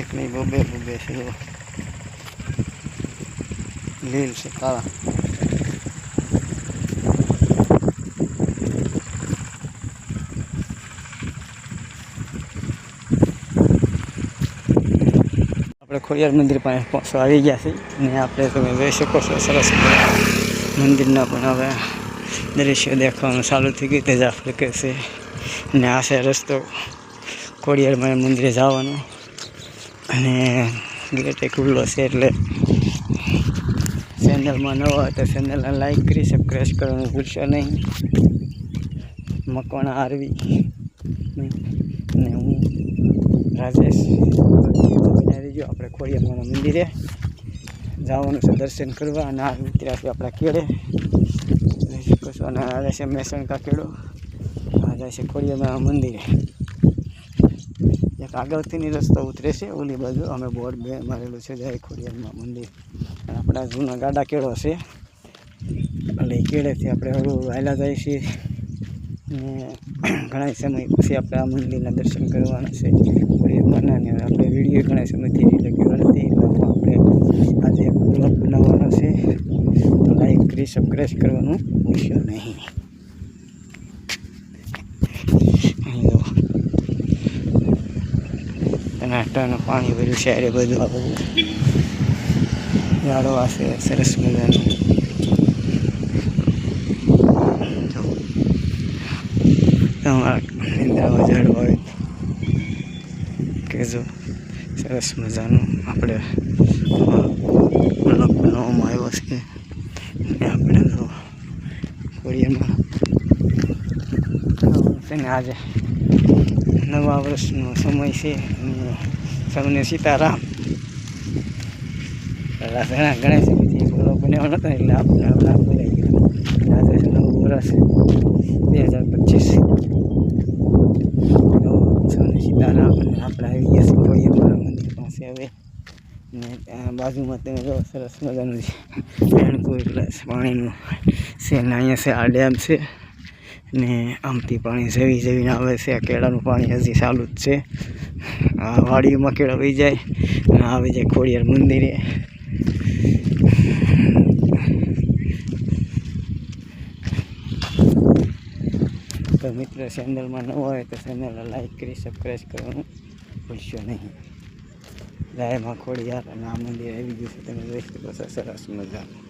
એક નહીં બબે બબે છે જો લીલ છે કાળા આપણે ખોડિયાર મંદિર પાસે પહોંચવા આવી ગયા છીએ ને આપણે તમે જોઈ શકો છો સરસ મંદિરના પણ હવે દ્રશ્ય દેખાવાનું ચાલુ થઈ ગયું તે જ આપણે કે છે ને આ છે રસ્તો ખોડિયાર મંદિરે જવાનો અને ગેટ એ ખુલ્લો છે એટલે ચેનલમાં નવા હોય તો ચેનલને લાઈક કરી સબસ્ક્રાઈબ કરવાનું ભૂલશો નહીં. મકવાણા આરવી અને હું રાજેશ જો આપણે ખોડિયાર મંદિરે જવાનું છે દર્શન કરવા અને આ મિત્રાથી આપણા કેળે અને આ છે મેસણકા કેળો આ છે ખોડિયાર મંદિરે. એક આગળથીની રસ્તો ઉતરે છે, ઓલી બાજુ. અમે બોર્ડ બે મારેલું છે, જય ખોડિયારમાં મંદિર. અને આપણા જૂના ગાડા કેળો છે. એટલે એ કેળેથી આપણે હળવું વહેલા જાય છીએ ઘણા સમય પછી આપણે આ મંદિરના દર્શન કરવાના છે. ખોડિયારના ને આપણે વીડિયો ઘણા સમયથી લખ્યો નથી આપણે આજે બ્લોગ બનાવવાનો છે. તો લાઈક કરી સબસ્ક્રાઈબ કરવાનું ભૂલશો નહીં. ટનાટનું પાણી છે એ બધું આ બધું ઝાડવા છે સરસ મજાનું. તમારા નિંદાવા ઝાડવા હોય કે જો, સરસ મજાનું. આપણે બ્લોક આવ્યો છે. ને આપણે કોળિયામાં. છે આજે નવા વર્ષનો સમય છે. સૌને સીતારામ. ઘણા ગણેશ બોલો બનાવ્યો નહોતો એટલે આપણે આપણા ગયા આજે નવું વર્ષ, બે હજાર પચીસ. સૌને સીતારામ આપણે આવી ગયા છીએ કોળિયામાં મંદિર પાસે હવે. ને બાજુમાં તમે જો સરસ મજાનું છે. પાણીનું છે ને અહીંયા છે આ ડેમ છે. ને આમથી પાણી જવી જવીને આવે છે. આ કેળાનું પાણી હજી ચાલુ જ છે. આ વાડીઓમાં કેળા વહી જાય અને આવી જાય ખોડિયાર મંદિરે. તો મિત્ર ચેનલમાં ન હોય તો ચેનલને લાઈક કરી સબસ્ક્રાઈબ કરવાનું ભૂલશો નહીં. રાયમાં ખોડિયાર અને આ મંદિર આવી ગયું છે. તમે જોઈ શકો છો, સરસ મજાનું.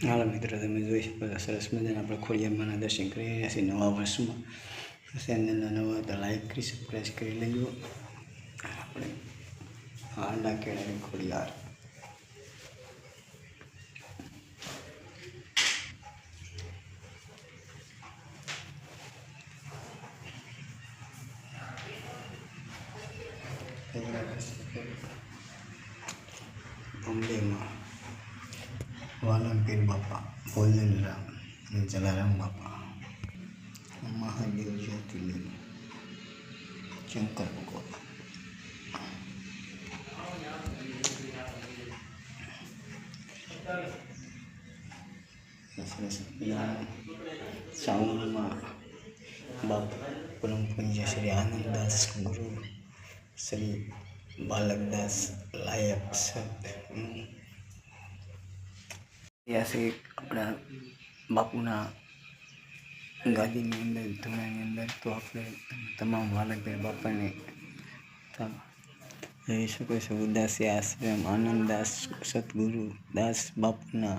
હાલો મિત્રો તમે જોઈ શકો છો સરસ મજાના આપણે ખોડિયામાંના દર્શન કરી રહ્યા છીએ નવા વર્ષમાં ચેનલના નવા તો લાઈક કરી સબસ્ક્રાઈબ કરી લેજો આપણે આંડા કેળાની ખોડિયાર બોમ્બેમાં વાલંપીર બાપા ભોજનરામ અને જલારામ બાપા. મહાદેવ જ્યોતિર્લિંગ, શંકર ભગવાન. સાઉન્ડમાં બાપ પરમ પૂજ્ય શ્રી આનંદદાસ ગુરુ, શ્રી બાલકદાસ લાયક સત ઐતિહાસિક આપણા બાપુના ગાદીની અંદર ધોરણની અંદર તો આપણે તમામ વાલકભાઈ બાપાને જોઈ શકો છો ઉદાસી, આશ્રમ આનંદદાસ સદગુરુ દાસ, બાપુના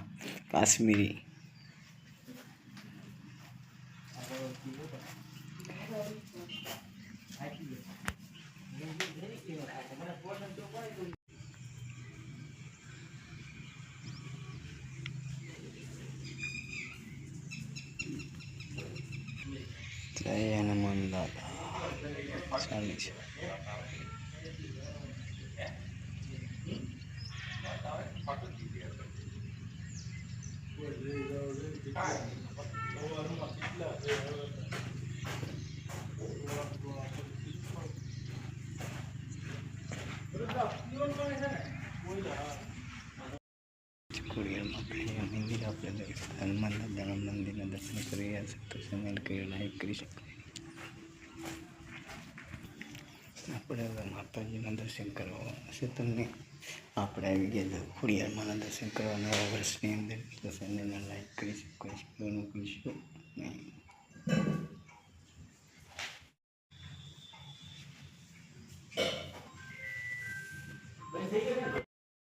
કાશ્મીરી. જય હનુમાન દાદા ચાલે કહીએ મંદિર આપણે હનુમાનના હનુમાન દાદાના મંદિરના દર્શન કરી રહ્યા છે તો ચેનલ કરી લાઈક કરી શકાય આપણે હવે માતાજીના દર્શન કરવા હશે તમને આપણે આવી ગયા ખોડિયારમાંના દર્શન કરવા નવા વર્ષની અંદર તો ચેનલને લાઈક કરી શકો છો કરીશું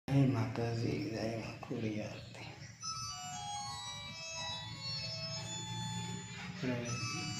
નહીં માતાજી જય ખોડિયાર આપણે